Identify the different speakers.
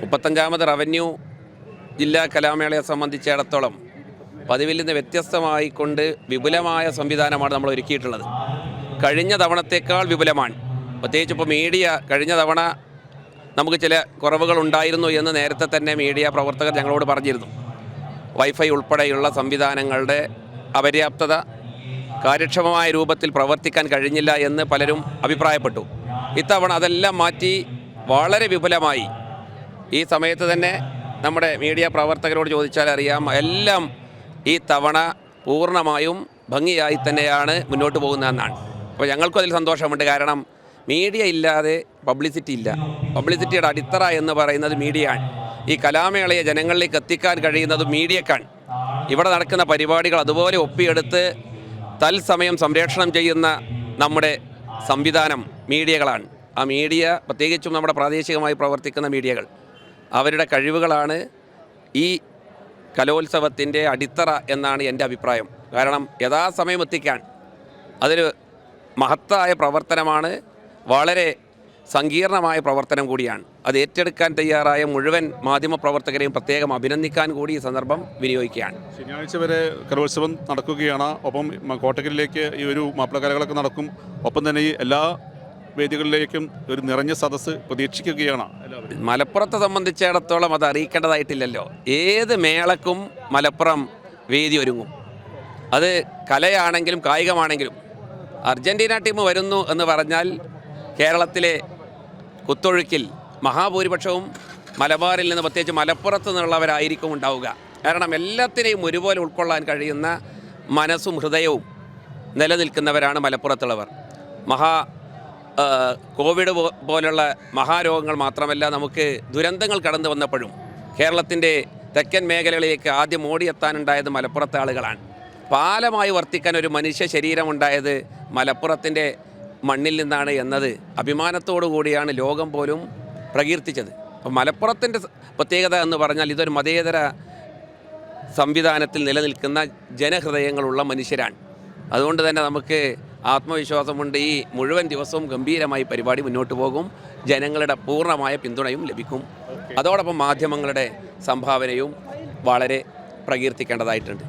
Speaker 1: മുപ്പത്തഞ്ചാമത് revenue ജില്ലാ കലാമേളയെ സംബന്ധിച്ചിടത്തോളം പതിവിൽ നിന്ന് വ്യത്യസ്തമായിക്കൊണ്ട് വിപുലമായ സംവിധാനമാണ് നമ്മൾ ഒരുക്കിയിട്ടുള്ളത്. കഴിഞ്ഞ തവണത്തേക്കാൾ വിപുലമാണ്. പ്രത്യേകിച്ച് ഇപ്പോൾ മീഡിയ കഴിഞ്ഞ തവണ നമുക്ക് ചില കുറവുകൾ ഉണ്ടായിരുന്നു എന്ന് നേരത്തെ തന്നെ മീഡിയ പ്രവർത്തകർ ഞങ്ങളോട് പറഞ്ഞിരുന്നു. വൈഫൈ ഉൾപ്പെടെയുള്ള സംവിധാനങ്ങളുടെ അപര്യാപ്തത കാര്യക്ഷമമായ രൂപത്തിൽ പ്രവർത്തിക്കാൻ കഴിഞ്ഞില്ല എന്ന് പലരും അഭിപ്രായപ്പെട്ടു. ഇത്തവണ അതെല്ലാം മാറ്റി വളരെ വിപുലമായി ഈ സമയത്ത് തന്നെ നമ്മുടെ മീഡിയ പ്രവർത്തകരോട് ചോദിച്ചാൽ അറിയാം എല്ലാം ഈ തവണ പൂർണമായും ഭംഗിയായി തന്നെയാണ് മുന്നോട്ട് പോകുന്നതെന്നാണ്. അപ്പോൾ ഞങ്ങൾക്കും അതിൽ സന്തോഷമുണ്ട്. കാരണം മീഡിയ ഇല്ലാതെ പബ്ലിസിറ്റി ഇല്ല. പബ്ലിസിറ്റിയുടെ അടിത്തറ എന്ന് പറയുന്നത് മീഡിയയാണ്. ഈ കലാമേളയെ ജനങ്ങളിലേക്ക് എത്തിക്കാൻ കഴിയുന്നത് മീഡിയക്കാണ്. ഇവിടെ നടക്കുന്ന പരിപാടികൾ അതുപോലെ ഒപ്പിയെടുത്ത് തത്സമയം സംരക്ഷണം ചെയ്യുന്ന നമ്മുടെ സംവിധാനം മീഡിയകളാണ്. ആ മീഡിയ പ്രത്യേകിച്ചും നമ്മുടെ പ്രാദേശികമായി പ്രവർത്തിക്കുന്ന മീഡിയകൾ. അവരുടെ കഴിവുകളാണ് ഈ കലോത്സവത്തിന്റെ അടിത്തറ എന്നാണ് എന്റെ അഭിപ്രായം. കാരണം യഥാസമയം എത്തിക്കാൻ അതൊരു മഹത്തായ പ്രവർത്തനമാണ് വളരെ സങ്കീർണമായ പ്രവർത്തനം കൂടിയാണ്. അത് ഏറ്റെടുക്കാൻ തയ്യാറായ മുഴുവൻ മാധ്യമപ്രവർത്തകരെയും പ്രത്യേകം അഭിനന്ദിക്കാൻ കൂടി ഈ സന്ദർഭം വിനിയോഗിക്കുകയാണ്.
Speaker 2: ശനിയാഴ്ച വരെ കലോത്സവം നടക്കുകയാണ്. ഒപ്പം കോട്ടക്കലിലേക്ക് ഈ ഒരു മാപ്പിളകലകളൊക്കെ നടക്കും. ഒപ്പം തന്നെ ഈ എല്ലാ വേദികളിലേക്കും ഒരു നിറഞ്ഞ സദസ്സ് പ്രതീക്ഷിക്കുകയാണ്
Speaker 1: മലപ്പുറത്തെ സംബന്ധിച്ചിടത്തോളം അത് അറിയിക്കേണ്ടതായിട്ടില്ലല്ലോ. ഏത് മേളക്കും മലപ്പുറം വേദി ഒരുങ്ങും. അത് കലയാണെങ്കിലും കായികമാണെങ്കിലും അർജന്റീന ടീം വരുന്നു എന്ന് പറഞ്ഞാൽ കേരളത്തിലെ കുത്തൊഴുക്കിൽ മഹാഭൂരിപക്ഷവും മലബാറിൽ നിന്ന് പ്രത്യേകിച്ച് മലപ്പുറത്ത് നിന്നുള്ളവരായിരിക്കും ഉണ്ടാവുക. കാരണം എല്ലാത്തിനെയും ഒരുപോലെ ഉൾക്കൊള്ളാൻ കഴിയുന്ന മനസ്സും ഹൃദയവും നിലനിൽക്കുന്നവരാണ് മലപ്പുറത്തുള്ളവർ. മഹാ കോവിഡ് പോലുള്ള മഹാരോഗങ്ങൾ മാത്രമല്ല നമുക്ക് ദുരന്തങ്ങൾ കടന്നു വന്നപ്പോഴും കേരളത്തിന്റെ തെക്കൻ മേഖലകളിലേക്ക് ആദ്യം ഓടിയെത്താനുണ്ടായത് മലപ്പുറത്തെ ആളുകളാണ്. പാലമായി വർത്തിക്കാൻ ഒരു മനുഷ്യ ശരീരമുണ്ടായത് മലപ്പുറത്തിന്റെ മണ്ണിൽ നിന്നാണ് എന്നത് അഭിമാനത്തോടു കൂടിയാണ് ലോകം പോലും പ്രകീർത്തിച്ചത്. അപ്പോൾ മലപ്പുറത്തിന്റെ പ്രത്യേകത എന്ന് പറഞ്ഞാൽ ഇതൊരു മതേതര സംവിധാനത്തിൽ നിലനിൽക്കുന്ന ജനഹൃദയങ്ങളുള്ള മനുഷ്യരാണ്. അതുകൊണ്ട് തന്നെ നമുക്ക് ആത്മവിശ്വാസമുണ്ട്. ഈ മുഴുവൻ ദിവസവും ഗംഭീരമായി പരിപാടി മുന്നോട്ട് പോകും. ജനങ്ങളുടെ പൂർണമായ പിന്തുണയും ലഭിക്കും. അതോടൊപ്പം മാധ്യമങ്ങളുടെ സംഭാവനയും വളരെ പ്രകീർത്തിക്കേണ്ടതായിട്ടുണ്ട്.